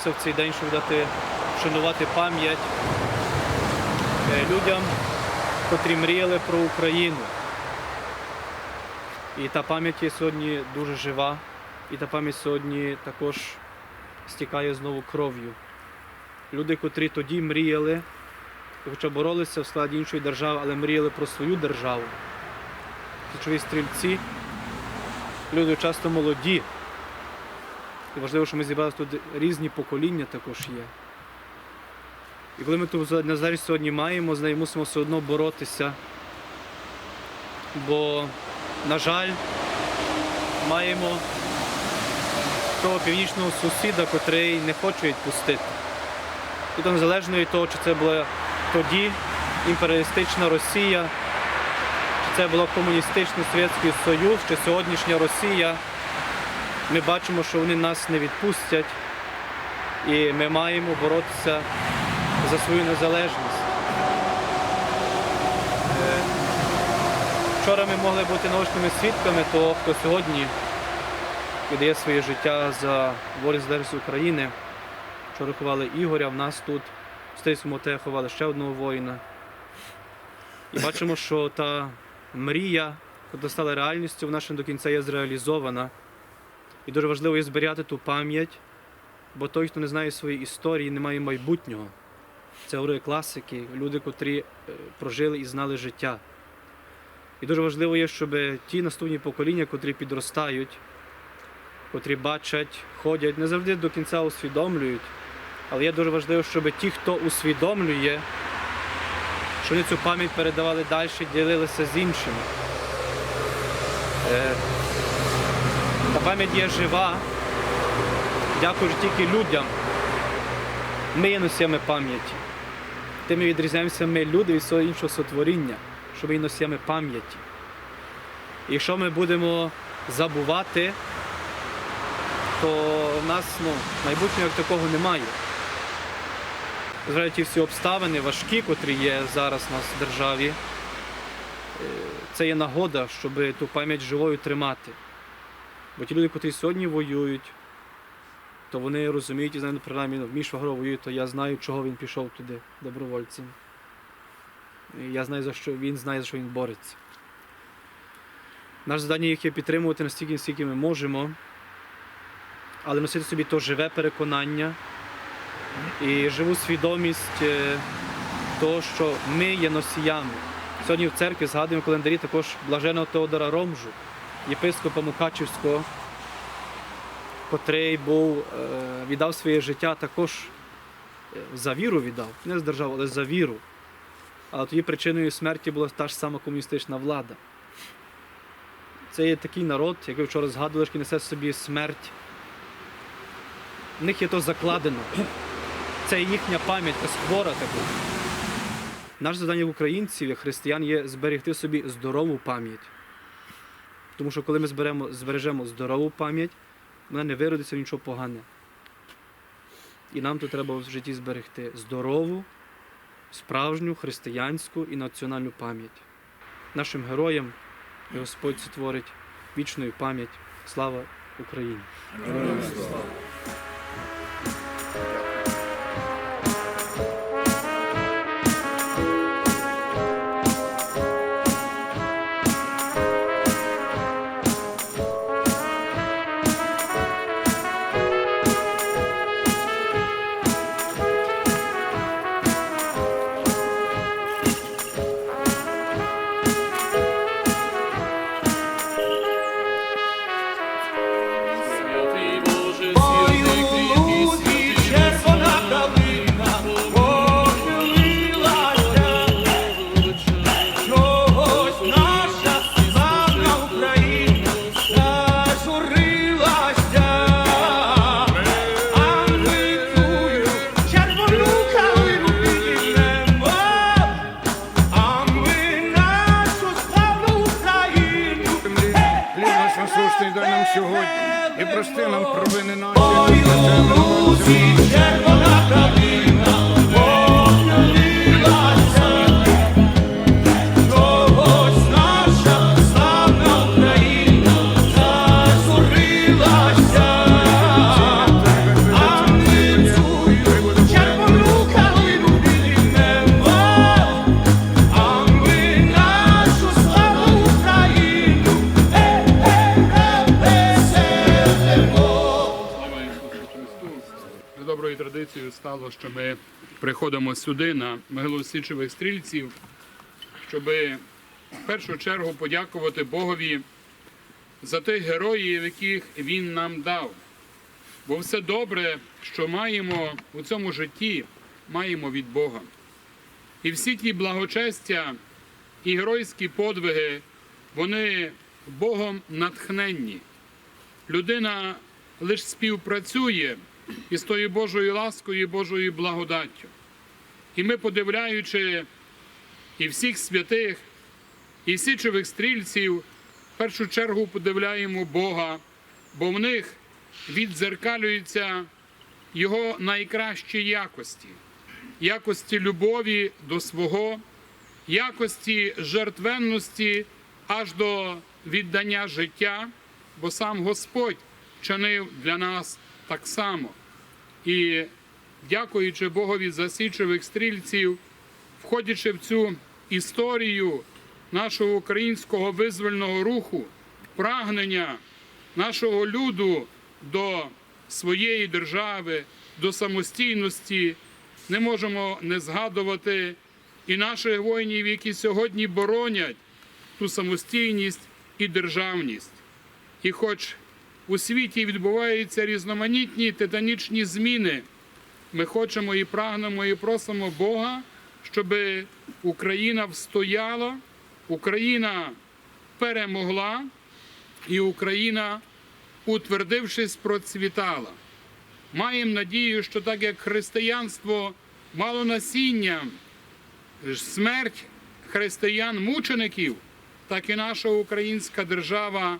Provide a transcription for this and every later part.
Збираємося в цей день, щоб дати вшанувати пам'ять е, людям, котрі мріяли про Україну. І та пам'ять є сьогодні дуже жива, і та пам'ять сьогодні також стікає знову кров'ю. Люди, котрі тоді мріяли, хоча боролися в складі іншої держави, але мріяли про свою державу. Ключові стрільці, люди часто молоді, і важливо, що ми зібралися тут різні покоління також є. І коли ми ту незалежність сьогодні маємо, з нею мусимо все одно боротися. Бо, на жаль, маємо того північного сусіда, котрий не хоче відпустити. То незалежно від того, чи це була тоді імперіалістична Росія, чи це була комуністичний Совєтський Союз, чи сьогоднішня Росія ми бачимо, що вони нас не відпустять, і ми маємо боротися за свою незалежність. Е, Вчора ми могли бути наочними свідками того, хто сьогодні віддає своє життя за волю незалежності України. Вчора ховали Ігоря, в нас тут, в Стейському те ховали ще одного воїна. І бачимо, що та мрія, яка стала реальністю, вона ще до кінця є зреалізована. І дуже важливо є зберігати ту пам'ять, бо той, хто не знає своєї історії, не має майбутнього. Це говорили класики, люди, котрі е, прожили і знали життя. І дуже важливо є, щоб ті наступні покоління, котрі підростають, котрі бачать, ходять, не завжди до кінця усвідомлюють. Але є дуже важливо, щоб ті, хто усвідомлює, що вони цю пам'ять передавали далі, ділилися з іншими. Та пам'ять є жива, дякуючи тільки людям. Ми є носіями пам'яті. Тим ми відрізняємося ми, люди, від всього іншого сотворіння, що ми є носіями пам'яті. І якщо ми будемо забувати, то в нас ну, майбутнього як такого немає. Зважаючи всі обставини важкі, котрі є зараз у нас в державі, е, це є нагода, щоб ту пам'ять живою тримати. Бо ті люди, які сьогодні воюють, то вони розуміють і знають, принаймні, ну, мій швагро воює, то я знаю, чого він пішов туди, добровольцем. І я знаю, за що він знає, за що він бореться. Наше завдання їх є підтримувати настільки, наскільки ми можемо, але носити собі то живе переконання і живу свідомість е, того, що ми є носіями. Сьогодні в церкві згадуємо в календарі також блаженого Теодора Ромжу, єпископа Мукачівського, котрий був, е, віддав своє життя також е, за віру віддав, не за державу, але за віру. Але тоді причиною смерті була та ж сама комуністична влада. Це є такий народ, який вчора згадували, що несе собі смерть. В них є то закладено. Це їхня пам'ять, якась хвора така. Наше завдання як українців, як християн, є зберегти собі здорову пам'ять. Тому що коли ми зберемо, збережемо здорову пам'ять, вона не виродиться нічого погане. І нам тут треба в житті зберегти здорову, справжню християнську і національну пам'ять. Нашим героям і Господь створить вічною пам'ять. Слава Україні! Святий стало, що ми приходимо сюди на могилу січових стрільців, щоб в першу чергу подякувати Богові за тих героїв, яких Він нам дав. Бо все добре, що маємо у цьому житті, маємо від Бога. І всі ті благочестя і геройські подвиги, вони Богом натхненні людина лише співпрацює із тою Божою ласкою і Божою благодаттю. І ми, подивляючи і всіх святих, і січових стрільців, в першу чергу подивляємо Бога, бо в них віддзеркалюються Його найкращі якості, якості любові до свого, якості жертвенності аж до віддання життя, бо сам Господь чинив для нас так само. І дякуючи Богові за січових стрільців, входячи в цю історію нашого українського визвольного руху, прагнення нашого люду до своєї держави, до самостійності, не можемо не згадувати і наших воїнів, які сьогодні боронять ту самостійність і державність. І хоч у світі відбуваються різноманітні титанічні зміни, ми хочемо і прагнемо, і просимо Бога, щоб Україна встояла, Україна перемогла і Україна, утвердившись, процвітала. Маємо надію, що так як християнство мало насіння, смерть християн-мучеників, так і наша українська держава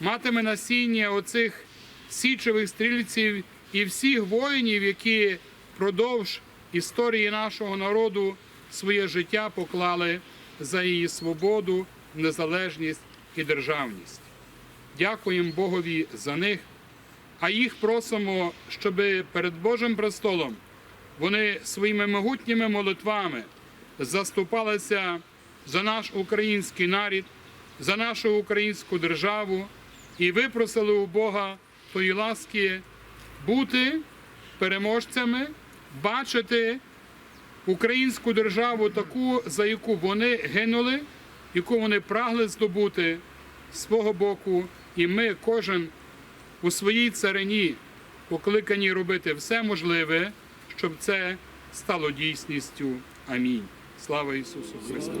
матиме насіння оцих січових стрільців і всіх воїнів, які впродовж історії нашого народу своє життя поклали за її свободу, незалежність і державність. Дякуємо Богові за них, а їх просимо, щоб перед Божим престолом вони своїми могутніми молитвами заступалися за наш український нарід, за нашу українську державу і випросили у Бога тої ласки бути переможцями, бачити українську державу таку, за яку вони гинули, яку вони прагли здобути з свого боку, і ми, кожен у своїй царині, покликані робити все можливе, щоб це стало дійсністю. Амінь. Слава Ісусу Христу!